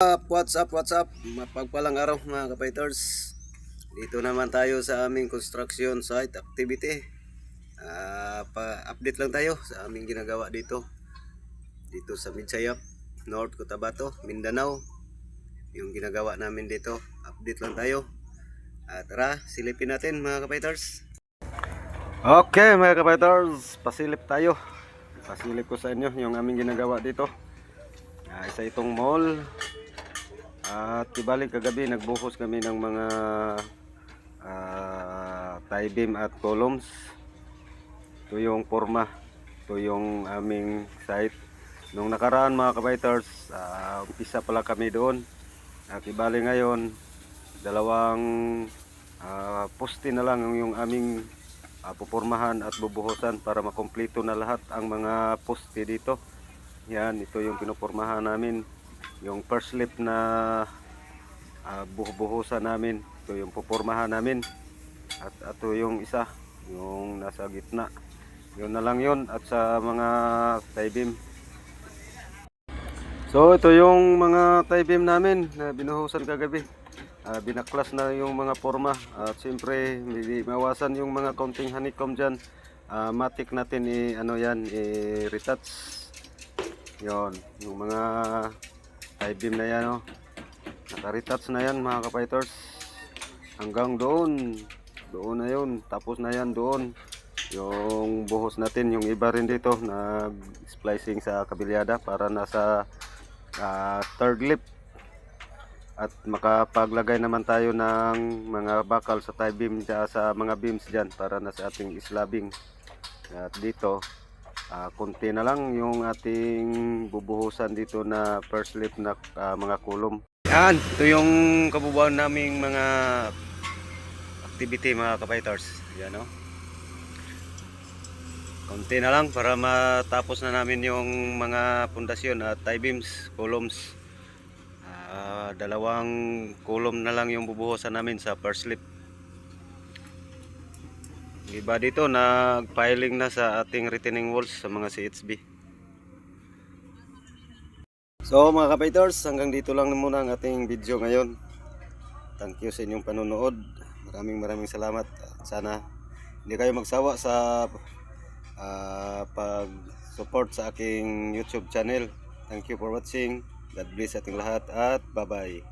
up, what's up, what's up? Mapagpalang araw mga kapiters. Dito naman tayo sa aming construction site activity. Ah, pa-update lang tayo sa aming ginagawa dito. Dito sa Midsayap, North Cotabato, Mindanao. Yung ginagawa namin dito, update lang tayo. At tara, silipin natin mga kapiters. Okay mga kapiters, pasilip tayo. Pasilip ko sa inyo yung aming ginagawa dito. Ah, isa itong mall. At tibalik kagabi nagbuhos kami ng mga ah, tie beam at columns. Ito yung forma. Ito yung aming site. Nung nakaraan mga kabiters, ah, umpisa pala kami doon. At ibali ngayon, dalawang ah, poste na lang yung aming ah, pupormahan at bubuhusan para makumpleto na lahat ang mga poste dito. Yan, ito yung pinupormahan namin. Yung first slip na uh, buhusan namin. Ito yung pupormahan namin. At ito yung isa, yung nasa gitna. Yun na lang yun. At sa mga beam. So ito yung mga beam namin na binuhusan kagabi. Ah, binaklas na yung mga forma at siyempre hindi mawasan yung mga counting honeycomb dyan. Ah, matik natin i ano yan i-retouch. Yon, yung mga tie beam na yan oh. Naka-retouch na yan mga kapiters. Hanggang doon. Doon na yun. Tapos na yan doon. Yung buhos natin, yung iba rin dito nag-splicing sa kabilyada para nasa ah, third lip. At makapaglagay naman tayo ng mga bakal sa tie beam sa mga beams dyan para nasa ating islabing. At dito, Ah, konti na lang yung ating bubuhusan dito na first lip na ah, mga kulom. Yan, ito yung kabubuan naming mga activity mga kapiters. Yan o. Konti na lang para matapos na namin yung mga pundasyon at tie beams, columns. Ah, dalawang column na lang yung bubuhusan namin sa first lip. Iba dito nag-piling na sa ating retaining walls sa mga CHB. So mga kapiters, hanggang dito lang muna ang ating video ngayon. Thank you sa inyong panonood. Maraming maraming salamat. Sana hindi kayo magsawa sa ah, pag-support sa aking YouTube channel. Thank you for watching. God bless ating lahat at bye-bye.